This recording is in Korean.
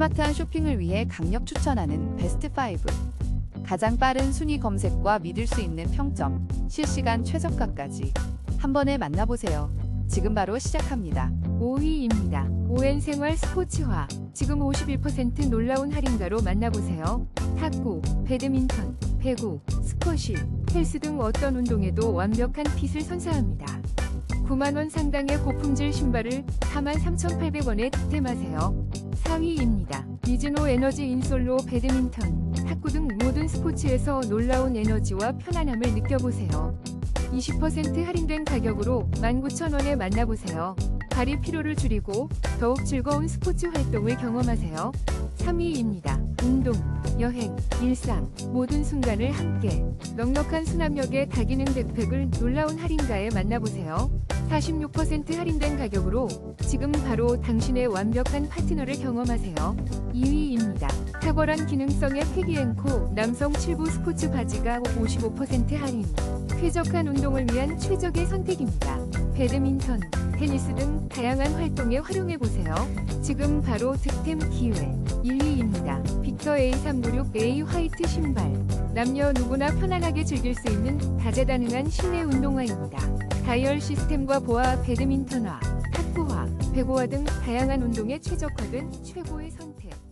스마트한 쇼핑을 위해 강력 추천하는 베스트 5. 가장 빠른 순위 검색과 믿을 수 있는 평점, 실시간 최저가까지 한 번에 만나보세요. 지금 바로 시작합니다. 5위입니다. 오엔 생활 스포츠화. 지금 51% 놀라운 할인가로 만나보세요. 탁구, 배드민턴, 배구, 스쿼시, 헬스 등 어떤 운동에도 완벽한 핏을 선사합니다. 9만원 상당의 고품질 신발을 43,800원에 득템하세요. 4위입니다. 미즈노 에너지 인솔로 배드민턴, 탁구 등 모든 스포츠에서 놀라운 에너지와 편안함을 느껴보세요. 20% 할인된 가격으로 19,000원에 만나보세요. 발이 피로를 줄이고 더욱 즐거운 스포츠 활동을 경험하세요. 3위입니다. 운동, 여행, 일상, 모든 순간을 함께 넉넉한 수납력의 다기능 백팩을 놀라운 할인가에 만나보세요. 46% 할인된 가격으로 지금 바로 당신의 완벽한 파트너를 경험하세요. 2위입니다. 탁월한 기능성의 패기앤코 남성 7부 스포츠 바지가 55% 할인. 쾌적한 운동을 위한 최적의 선택입니다. 배드민턴, 테니스 등 다양한 활동에 활용해보세요. 지금 바로 득템 기회. 1위입니다. 빅터 A396A 화이트 신발. 남녀 누구나 편안하게 즐길 수 있는 다재다능한 실내 운동화입니다. 다이얼 시스템과 보아 배드민턴화, 탁구화, 배구화 등 다양한 운동에 최적화된 최고의 선택.